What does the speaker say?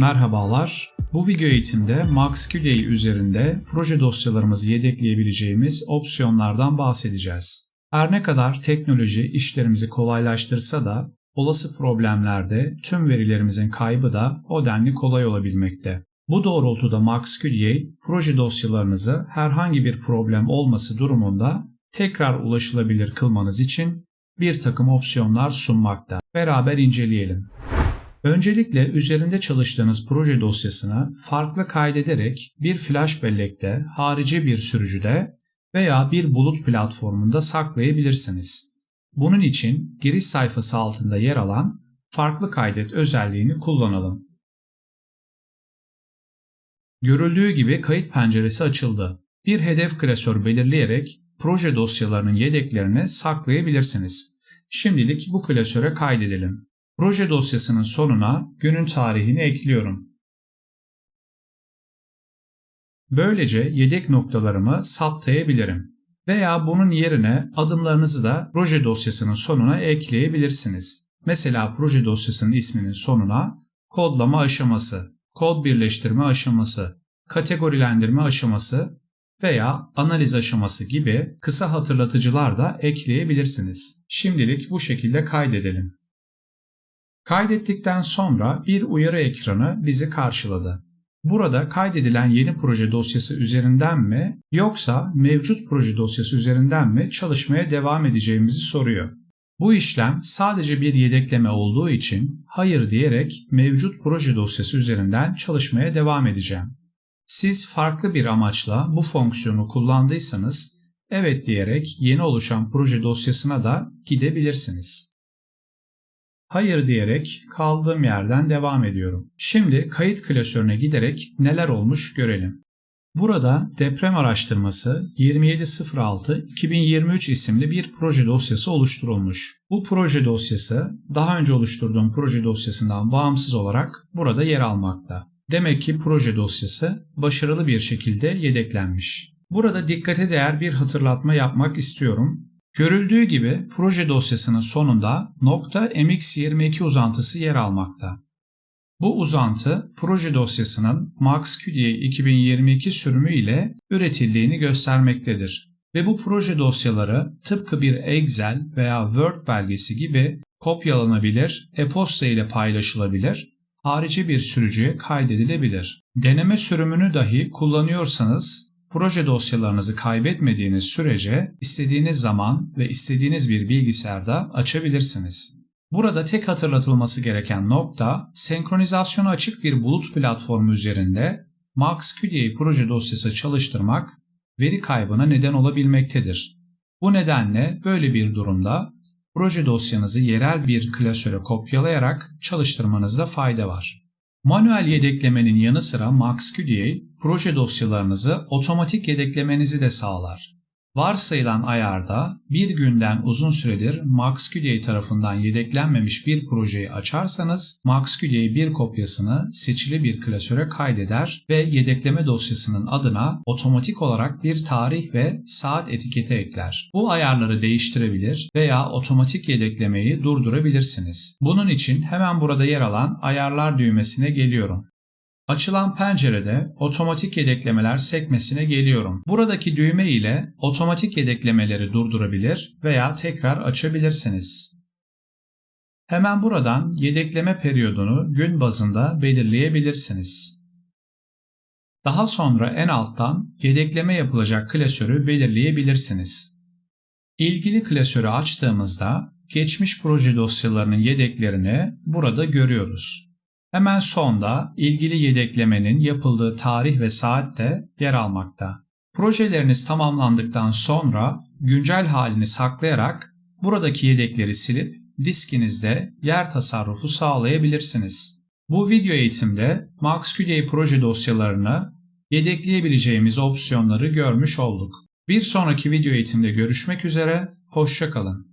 Merhabalar. Bu video eğitimde MaxQDA üzerinde proje dosyalarımızı yedekleyebileceğimiz opsiyonlardan bahsedeceğiz. Her ne kadar teknoloji işlerimizi kolaylaştırsa da olası problemlerde tüm verilerimizin kaybı da o denli kolay olabilmekte. Bu doğrultuda MaxQDA proje dosyalarınızı herhangi bir problem olması durumunda tekrar ulaşılabilir kılmanız için bir takım opsiyonlar sunmakta. Beraber inceleyelim. Öncelikle üzerinde çalıştığınız proje dosyasını farklı kaydederek bir flash bellekte, harici bir sürücüde veya bir bulut platformunda saklayabilirsiniz. Bunun için giriş sayfası altında yer alan farklı kaydet özelliğini kullanalım. Görüldüğü gibi kayıt penceresi açıldı. Bir hedef klasör belirleyerek proje dosyalarının yedeklerini saklayabilirsiniz. Şimdilik bu klasöre kaydedelim. Proje dosyasının sonuna günün tarihini ekliyorum. Böylece yedek noktalarımı saptayabilirim. Veya bunun yerine adımlarınızı da proje dosyasının sonuna ekleyebilirsiniz. Mesela proje dosyasının isminin sonuna kodlama aşaması, kod birleştirme aşaması, kategorilendirme aşaması veya analiz aşaması gibi kısa hatırlatıcılar da ekleyebilirsiniz. Şimdilik bu şekilde kaydedelim. Kaydettikten sonra bir uyarı ekranı bizi karşıladı. Burada kaydedilen yeni proje dosyası üzerinden mi yoksa mevcut proje dosyası üzerinden mi çalışmaya devam edeceğimizi soruyor. Bu işlem sadece bir yedekleme olduğu için hayır diyerek mevcut proje dosyası üzerinden çalışmaya devam edeceğim. Siz farklı bir amaçla bu fonksiyonu kullandıysanız evet diyerek yeni oluşan proje dosyasına da gidebilirsiniz. Hayır diyerek kaldığım yerden devam ediyorum. Şimdi kayıt klasörüne giderek neler olmuş görelim. Burada deprem araştırması 2706-2023 isimli bir proje dosyası oluşturulmuş. Bu proje dosyası daha önce oluşturduğum proje dosyasından bağımsız olarak burada yer almakta. Demek ki proje dosyası başarılı bir şekilde yedeklenmiş. Burada dikkate değer bir hatırlatma yapmak istiyorum. Görüldüğü gibi proje dosyasının sonunda .mx22 uzantısı yer almakta. Bu uzantı proje dosyasının MaxQDA 2022 sürümü ile üretildiğini göstermektedir ve bu proje dosyaları tıpkı bir Excel veya Word belgesi gibi kopyalanabilir, e-posta ile paylaşılabilir, harici bir sürücüye kaydedilebilir. Deneme sürümünü dahi kullanıyorsanız proje dosyalarınızı kaybetmediğiniz sürece istediğiniz zaman ve istediğiniz bir bilgisayarda açabilirsiniz. Burada tek hatırlatılması gereken nokta, senkronizasyonu açık bir bulut platformu üzerinde MaxQDA proje dosyası çalıştırmak veri kaybına neden olabilmektedir. Bu nedenle böyle bir durumda proje dosyanızı yerel bir klasöre kopyalayarak çalıştırmanızda fayda var. Manuel yedeklemenin yanı sıra MaxQDA proje dosyalarınızı otomatik yedeklemenizi de sağlar. Varsayılan ayarda bir günden uzun süredir MaxQDA tarafından yedeklenmemiş bir projeyi açarsanız MaxQDA bir kopyasını seçili bir klasöre kaydeder ve yedekleme dosyasının adına otomatik olarak bir tarih ve saat etiketi ekler. Bu ayarları değiştirebilir veya otomatik yedeklemeyi durdurabilirsiniz. Bunun için hemen burada yer alan ayarlar düğmesine geliyorum. Açılan pencerede otomatik yedeklemeler sekmesine geliyorum. Buradaki düğme ile otomatik yedeklemeleri durdurabilir veya tekrar açabilirsiniz. Hemen buradan yedekleme periyodunu gün bazında belirleyebilirsiniz. Daha sonra en alttan yedekleme yapılacak klasörü belirleyebilirsiniz. İlgili klasörü açtığımızda geçmiş proje dosyalarının yedeklerini burada görüyoruz. Hemen sonda ilgili yedeklemenin yapıldığı tarih ve saat de yer almakta. Projeleriniz tamamlandıktan sonra güncel halini saklayarak buradaki yedekleri silip diskinizde yer tasarrufu sağlayabilirsiniz. Bu video eğitimde MaxQDA proje dosyalarını yedekleyebileceğimiz opsiyonları görmüş olduk. Bir sonraki video eğitimde görüşmek üzere, hoşçakalın.